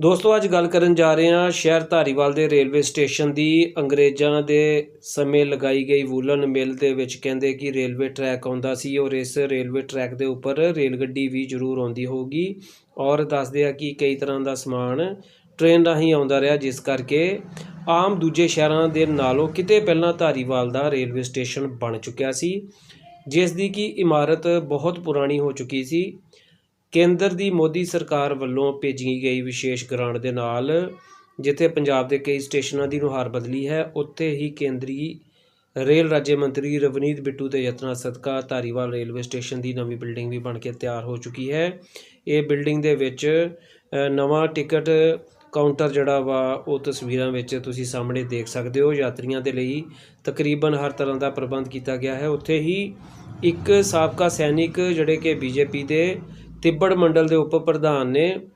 ਦੋਸਤੋ, ਅੱਜ ਗੱਲ ਕਰਨ ਜਾ ਰਹੇ ਹਾਂ ਸ਼ਹਿਰ ਧਾਰੀਵਾਲ ਦੇ ਰੇਲਵੇ ਸਟੇਸ਼ਨ ਦੀ। ਅੰਗਰੇਜ਼ਾਂ ਦੇ ਸਮੇਂ ਲਗਾਈ ਗਈ ਵੂਲਨ ਮਿਲ ਦੇ ਵਿੱਚ ਕਹਿੰਦੇ ਕਿ ਰੇਲਵੇ ਟਰੈਕ ਆਉਂਦਾ ਸੀ ਔਰ ਇਸ ਰੇਲਵੇ ਟਰੈਕ ਦੇ ਉੱਪਰ ਰੇਲ ਗੱਡੀ ਵੀ ਜ਼ਰੂਰ ਆਉਂਦੀ ਹੋਊਗੀ ਔਰ ਦੱਸਦੇ ਆ ਕਿ ਕਈ ਤਰ੍ਹਾਂ ਦਾ ਸਮਾਨ ਟ੍ਰੇਨ ਰਾਹੀਂ ਆਉਂਦਾ ਰਿਹਾ, ਜਿਸ ਕਰਕੇ ਆਮ ਦੂਜੇ ਸ਼ਹਿਰਾਂ ਦੇ ਨਾਲੋਂ ਕਿਤੇ ਪਹਿਲਾਂ ਧਾਰੀਵਾਲ ਦਾ ਰੇਲਵੇ ਸਟੇਸ਼ਨ ਬਣ ਚੁੱਕਿਆ ਸੀ, ਜਿਸ ਦੀ ਕਿ ਇਮਾਰਤ ਬਹੁਤ ਪੁਰਾਣੀ ਹੋ ਚੁੱਕੀ ਸੀ। ਕੇਂਦਰ ਦੀ ਮੋਦੀ ਸਰਕਾਰ ਵੱਲੋਂ ਭੇਜੀ ਗਈ ਵਿਸ਼ੇਸ਼ ਗ੍ਰਾਂਟ ਦੇ ਨਾਲ, ਜਿੱਥੇ ਪੰਜਾਬ ਦੇ ਕਈ ਸਟੇਸ਼ਨਾਂ ਦੀ ਨੁਹਾਰ ਬਦਲੀ ਹੈ, ਉੱਥੇ ਹੀ ਕੇਂਦਰੀ ਰੇਲ ਰਾਜ ਮੰਤਰੀ ਰਵਨੀਤ ਬਿੱਟੂ ਦੇ ਯਤਨਾਂ ਸਦਕਾ ਧਾਰੀਵਾਲ ਰੇਲਵੇ ਸਟੇਸ਼ਨ ਦੀ ਨਵੀਂ ਬਿਲਡਿੰਗ ਵੀ ਬਣ ਕੇ ਤਿਆਰ ਹੋ ਚੁੱਕੀ ਹੈ। ਇਹ ਬਿਲਡਿੰਗ ਦੇ ਵਿੱਚ ਨਵਾਂ ਟਿਕਟ ਕਾਊਂਟਰ ਜਿਹੜਾ ਵਾ, ਉਹ ਤਸਵੀਰਾਂ ਵਿੱਚ ਤੁਸੀਂ ਸਾਹਮਣੇ ਦੇਖ ਸਕਦੇ ਹੋ। ਯਾਤਰੀਆਂ ਦੇ ਲਈ ਤਕਰੀਬਨ ਹਰ ਤਰ੍ਹਾਂ ਦਾ ਪ੍ਰਬੰਧ ਕੀਤਾ ਗਿਆ ਹੈ। ਉੱਥੇ ਹੀ ਇੱਕ ਸਾਬਕਾ ਸੈਨਿਕ ਜਿਹੜੇ ਕਿ ਬੀਜੇਪੀ ਦੇ ਤਿੱਬੜ ਮੰਡਲ ਦੇ ਉਪ ਪ੍ਰਧਾਨ ਨੇ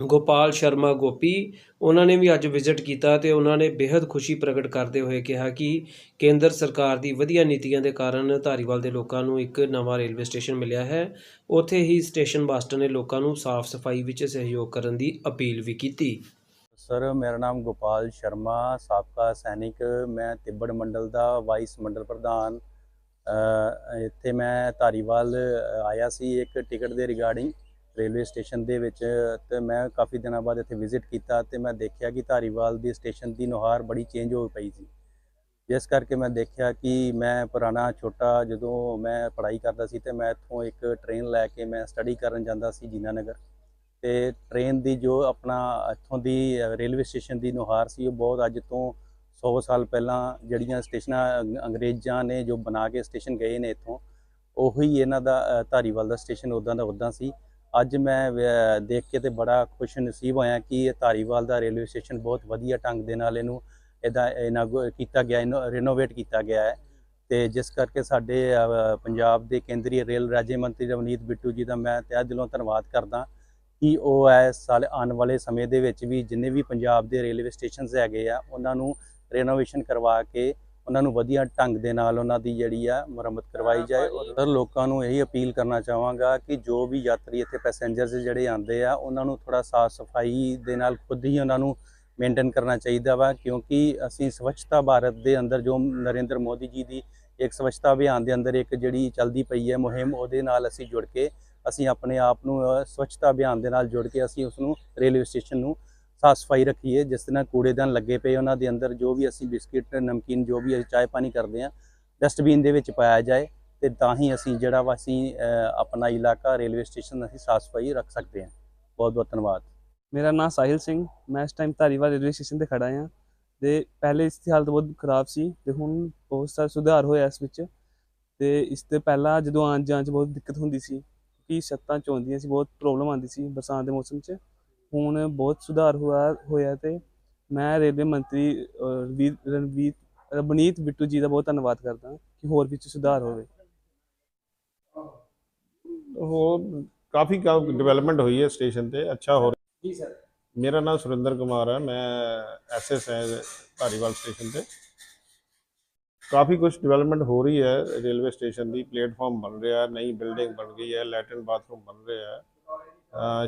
ਗੋਪਾਲ ਸ਼ਰਮਾ ਗੋਪੀ, ਉਹਨਾਂ ਨੇ ਵੀ ਅੱਜ ਵਿਜ਼ਿਟ ਕੀਤਾ ਤੇ ਉਹਨਾਂ ਨੇ ਬੇहद ਖੁਸ਼ੀ ਪ੍ਰਗਟ ਕਰਦੇ ਹੋਏ ਕਿਹਾ ਕਿ ਕੇਂਦਰ ਸਰਕਾਰ ਦੀ ਵਧੀਆ ਨੀਤੀਆਂ ਦੇ ਕਾਰਨ ਧਾਰੀਵਾਲ ਦੇ ਲੋਕਾਂ ਨੂੰ ਇੱਕ ਨਵਾਂ ਰੇਲਵੇ ਸਟੇਸ਼ਨ ਮਿਲਿਆ ਹੈ। ਉੱਥੇ ਹੀ ਸਟੇਸ਼ਨ ਮਾਸਟਰ ਨੇ ਲੋਕਾਂ ਨੂੰ ਸਾਫ਼ ਸਫ਼ਾਈ ਵਿੱਚ ਸਹਿਯੋਗ ਕਰਨ ਦੀ ਅਪੀਲ ਵੀ ਕੀਤੀ। ਸਰ, ਮੇਰਾ ਨਾਮ ਗੋਪਾਲ ਸ਼ਰਮਾ, ਸਾਬਕਾ ਸੈਨਿਕ, ਮੈਂ ਤਿੱਬੜ ਮੰਡਲ ਦਾ ਵਾਈਸ ਮੰਡਲ ਪ੍ਰਧਾਨ ਇੱਥੇ ਮੈਂ ਧਾਰੀਵਾਲ ਆਇਆ ਸੀ ਇੱਕ ਟਿਕਟ ਦੇ ਰਿਗਾਰਡਿੰਗ ਰੇਲਵੇ ਸਟੇਸ਼ਨ ਦੇ ਵਿੱਚ ਤੇ ਮੈਂ ਕਾਫੀ ਦਿਨਾਂ ਬਾਅਦ ਇੱਥੇ ਵਿਜ਼ਿਟ ਕੀਤਾ ਤੇ ਮੈਂ ਦੇਖਿਆ ਕਿ ਧਾਰੀਵਾਲ ਦੀ ਸਟੇਸ਼ਨ ਦੀ ਨੁਹਾਰ ਬੜੀ ਚੇਂਜ ਹੋ ਪਈ ਸੀ। ਜਿਸ ਕਰਕੇ ਮੈਂ ਦੇਖਿਆ ਕਿ ਮੈਂ ਪੁਰਾਣਾ, ਛੋਟਾ, ਜਦੋਂ ਮੈਂ ਪੜ੍ਹਾਈ ਕਰਦਾ ਸੀ ਤੇ ਮੈਂ ਇੱਥੋਂ ਇੱਕ ਟ੍ਰੇਨ ਲੈ ਕੇ ਮੈਂ ਸਟੱਡੀ ਕਰਨ ਜਾਂਦਾ ਸੀ ਜੀਨਾ ਨਗਰ ਤੇ ਟ੍ਰੇਨ ਦੀ ਜੋ ਆਪਣਾ ਇੱਥੋਂ ਦੀ ਰੇਲਵੇ ਸਟੇਸ਼ਨ ਦੀ ਨੁਹਾਰ ਸੀ ਉਹ ਬਹੁਤ ਅੱਜ ਤੋਂ 100 ਸਾਲ ਪਹਿਲਾਂ ਜਿਹੜੀਆਂ ਸਟੇਸ਼ਨਾਂ ਅੰਗ- ਅੰਗਰੇਜ਼ਾਂ ਨੇ ਜੋ ਬਣਾ ਕੇ ਸਟੇਸ਼ਨ ਗਏ ਨੇ ਇੱਥੋਂ, ਉਹੀ ਇਹਨਾਂ ਦਾ ਧਾਰੀਵਾਲ ਦਾ ਸਟੇਸ਼ਨ ਉਦਾਂ ਦਾ ਉਦਾਂ ਸੀ। ਅੱਜ ਮੈਂ ਦੇਖ ਕੇ ਤੇ ਬੜਾ ਖੁਸ਼ ਨਸੀਬ ਹੋਇਆ ਕਿ ਇਹ ਧਾਰੀਵਾਲ ਦਾ ਰੇਲਵੇ ਸਟੇਸ਼ਨ ਬਹੁਤ ਵਧੀਆ ਢੰਗ ਦੇ ਨਾਲ ਇਹਨੂੰ ਇਹਦਾ ਇਨਾਗੋ ਕੀਤਾ ਗਿਆ, ਇਹਨੂੰ ਰਿਨੋਵੇਟ ਕੀਤਾ ਗਿਆ ਹੈ। ਤੇ ਜਿਸ ਕਰਕੇ ਸਾਡੇ ਪੰਜਾਬ ਦੇ ਕੇਂਦਰੀ ਰੇਲ ਰਾਜ ਮੰਤਰੀ ਰਵਨੀਤ ਬਿੱਟੂ ਜੀ ਦਾ ਮੈਂ ਤਹਿ ਦਿਲੋਂ ਧੰਨਵਾਦ ਕਰਦਾ ਕਿ ਉਹ ਇਸ ਸਾਲ ਆਉਣ ਵਾਲੇ ਸਮੇਂ ਦੇ ਵਿੱਚ ਵੀ ਜਿੰਨੇ ਵੀ ਪੰਜਾਬ ਦੇ ਰੇਲਵੇ ਸਟੇਸ਼ਨਸ ਹੈਗੇ ਆ, ਉਹਨਾਂ ਨੂੰ ਰੈਨੋਵੇਸ਼ਨ ਕਰਵਾ ਕੇ ਉਹਨਾਂ ਨੂੰ ਵਧੀਆ ਢੰਗ ਦੇ ਨਾਲ ਉਹਨਾਂ ਦੀ ਜਿਹੜੀ ਆ ਮੁਰੰਮਤ ਕਰਵਾਈ ਜਾਏ। ਔਰ ਲੋਕਾਂ ਨੂੰ ਇਹੀ ਅਪੀਲ ਕਰਨਾ ਚਾਹਾਂਗਾ ਕਿ ਜੋ ਵੀ ਯਾਤਰੀ ਇੱਥੇ ਪੈਸੇਂਜਰਸ ਜਿਹੜੇ ਆਉਂਦੇ ਆ ਉਹਨਾਂ ਨੂੰ ਥੋੜਾ ਸਾਫ਼ ਸਫ਼ਾਈ ਦੇ ਨਾਲ ਖੁਦ ਹੀ ਉਹਨਾਂ ਨੂੰ ਮੇਨਟੇਨ ਕਰਨਾ ਚਾਹੀਦਾ ਵਾ ਕਿਉਂਕਿ ਅਸੀਂ ਸਵੱਛਤਾ ਭਾਰਤ ਦੇ ਅੰਦਰ ਜੋ ਨਰਿੰਦਰ ਮੋਦੀ ਜੀ ਦੀ ਇੱਕ ਸਵੱਛਤਾ ਅਭਿਆਨ ਦੇ ਅੰਦਰ ਇੱਕ ਜਿਹੜੀ ਚੱਲਦੀ ਪਈ ਹੈ ਮੁਹਿੰਮ ਉਹਦੇ ਨਾਲ ਅਸੀਂ ਜੁੜ ਕੇ ਅਸੀਂ ਆਪਣੇ ਆਪ ਨੂੰ ਸਵੱਛਤਾ ਅਭਿਆਨ ਦੇ ਨਾਲ ਜੁੜ ਕੇ ਅਸੀਂ ਉਸ ਨੂੰ ਰੇਲਵੇ ਸਟੇਸ਼ਨ ਨੂੰ ਸਾਫ਼ ਸਫ਼ਾਈ ਰੱਖੀਏ, ਜਿਸ ਤਰ੍ਹਾਂ ਕੂੜੇਦਾਨ ਲੱਗੇ ਪਏ ਉਹਨਾਂ ਦੇ ਅੰਦਰ, ਜੋ ਵੀ ਅਸੀਂ ਬਿਸਕਿਟ, ਨਮਕੀਨ, ਜੋ ਵੀ ਅਸੀਂ ਚਾਹ ਪਾਣੀ ਕਰਦੇ ਆ ਡਸਟਬਿਨ ਦੇ ਵਿੱਚ ਪਾਇਆ ਜਾਏ ਤੇ ਤਾਂ ਹੀ ਅਸੀਂ ਜਿਹੜਾ ਵਾ ਅਸੀਂ ਆਪਣਾ ਇਲਾਕਾ ਰੇਲਵੇ ਸਟੇਸ਼ਨ ਅਸੀਂ ਸਾਫ਼ ਸਫ਼ਾਈ ਰੱਖ ਸਕਦੇ ਹਾਂ। ਬਹੁਤ ਬਹੁਤ ਧੰਨਵਾਦ। ਮੇਰਾ ਨਾਮ ਸਾਹਿਲ ਸਿੰਘ, ਮੈਂ ਇਸ ਟਾਈਮ ਧਾਰੀਵਾਲ ਰੇਲਵੇ ਸਟੇਸ਼ਨ ਤੇ ਖੜਾ ਹਾਂ ਤੇ ਪਹਿਲੇ ਇਸ ਦੀ ਹਾਲਤ ਬਹੁਤ ਖਰਾਬ ਸੀ ਤੇ ਹੁਣ ਬਹੁਤ ਸਾਰਾ ਸੁਧਾਰ ਹੋਇਆ ਇਸ ਵਿੱਚ ਤੇ ਇਸ 'ਤੇ ਪਹਿਲਾਂ ਜਦੋਂ ਆਉਣ ਜਾਣ 'ਚ ਬਹੁਤ ਦਿੱਕਤ ਹੁੰਦੀ ਸੀ, ਕਿ ਛੱਤਾਂ ਚੋਂਦੀਆਂ ਸੀ ਬਹੁਤ ਪ੍ਰੋਬਲਮ ਆਉਂਦੀ ਸੀ ਬਰਸਾਤ ਦੇ ਮੌਸਮ 'ਚ। ਹੁਣ ਬਹੁਤ ਸੁਧਾਰ ਹੋਇਆ ਹੋਇਆ ਤੇ ਮੈਂ ਰੇਲਵੇ ਮੰਤਰੀ ਰਣਵੀਰ ਰਬਨੀਤ ਬਿੱਟੂ ਜੀ ਦਾ ਬਹੁਤ ਧੰਨਵਾਦ ਕਰਦਾ ਕਿ ਹੋਰ ਵਿੱਚ ਸੁਧਾਰ ਹੋਵੇ। ਹੋਰ ਕਾਫੀ ਡਿਵੈਲਪਮੈਂਟ ਹੋਈ ਹੈ ਸਟੇਸ਼ਨ ਤੇ ਅੱਛਾ ਹੋ ਰਿਹਾ। ਜੀ ਸਰ ਮੇਰਾ ਨਾਮ ਸੁਰਿੰਦਰ ਕੁਮਾਰ ਹੈ ਮੈਂ ਐਸਐਸ ਹੈ ਧਾਰੀਵਾਲ ਸਟੇਸ਼ਨ ਤੇ। ਕਾਫੀ ਕੁਝ ਡਿਵੈਲਪਮੈਂਟ ਹੋ ਰਹੀ ਹੈ ਰੇਲਵੇ ਸਟੇਸ਼ਨ ਦੀ ਪਲੇਟਫਾਰਮ ਬਣ ਰਿਹਾ ਹੈ ਨਈ ਬਿਲਡਿੰਗ ਬਣ ਗਈ ਹੈ ਲੈਟਰਨ ਬਾਥਰੂਮ ਬਣ ਰਿਹਾ ਹੈ।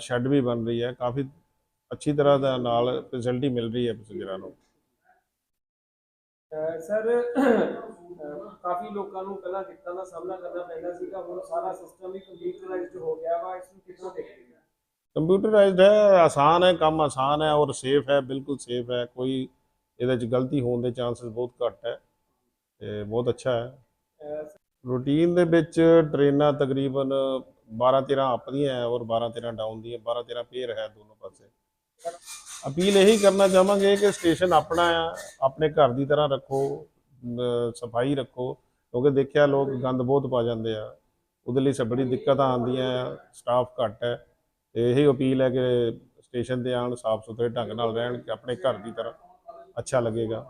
ਸ਼ੈੱਡ ਵੀ ਬਣ ਰਹੀ ਹੈ ਕਾਫੀ ਅੱਛੀ ਤਰ੍ਹਾਂ ਦਾ ਨਾਲ ਫੈਸਿਲਿਟੀ ਮਿਲ ਰਹੀ ਹੈ ਪੈਸੇਂਜਰਾਂ ਨੂੰ। ਸਰ ਕਾਫੀ ਲੋਕਾਂ ਨੂੰ ਪਹਿਲਾਂ ਦਿੱਕਤਾਂ ਦਾ ਸਾਹਮਣਾ ਕਰਨਾ ਪੈਂਦਾ ਸੀਗਾ ਹੁਣ ਸਾਰਾ ਸਿਸਟਮ ਵੀ ਕੰਪਿਊਟਰਾਈਜ਼ਡ ਹੋ ਗਿਆ ਵਾ ਇਸ ਨੂੰ ਕਿੱਥੋਂ ਦੇਖਦੇ ਹੋ? ਕੰਪਿਊਟਰਾਈਜ਼ਡ ਹੈ ਆਸਾਨ ਹੈ ਕੰਮ ਆਸਾਨ ਹੈ ਔਰ ਸੇਫ ਹੈ ਬਿਲਕੁਲ ਸੇਫ ਹੈ ਕੋਈ ਇਹਦੇ ਚ ਗਲਤੀ ਹੋਣ ਦੇ ਚਾਂਸਸ ਬਹੁਤ ਘੱਟ ਹੈ ਤੇ ਬਹੁਤ ਅੱਛਾ ਹੈ। ਰੂਟੀਨ ਦੇ ਵਿੱਚ ਟ੍ਰੇਨਾਂ ਤਕਰੀਬਨ 12 13 ਅਪ ਦੀਆਂ ਹੈ ਔਰ 12 13 ਡਾਊਨ ਦੀਆਂ 12 13 ਪੇਅਰ ਹੈ ਦੋਨੋਂ ਪਾਸੇ। ਅਪੀਲ ਇਹੀ ਕਰਨਾ ਚਾਹਾਂਗੇ ਕਿ ਸਟੇਸ਼ਨ ਆਪਣਾ ਆ, ਆਪਣੇ ਘਰ ਦੀ ਤਰ੍ਹਾਂ ਰੱਖੋ ਸਫ਼ਾਈ ਰੱਖੋ, ਕਿਉਂਕਿ ਦੇਖਿਆ ਲੋਕ ਗੰਦ ਬਹੁਤ ਪਾ ਜਾਂਦੇ ਆ। ਉਹਦੇ ਲਈ ਸਭ ਬੜੀ ਦਿੱਕਤਾਂ ਆਉਂਦੀਆਂ ਆ ਸਟਾਫ ਘੱਟ ਹੈ। ਤੇ ਇਹੀ ਅਪੀਲ ਹੈ ਕਿ ਸਟੇਸ਼ਨ ਤੇ ਆਉਣ ਸਾਫ਼ ਸੁਥਰੇ ਢੰਗ ਨਾਲ ਰਹਿਣ, ਕਿ ਆਪਣੇ ਘਰ ਦੀ ਤਰ੍ਹਾਂ ਅੱਛਾ ਲੱਗੇਗਾ।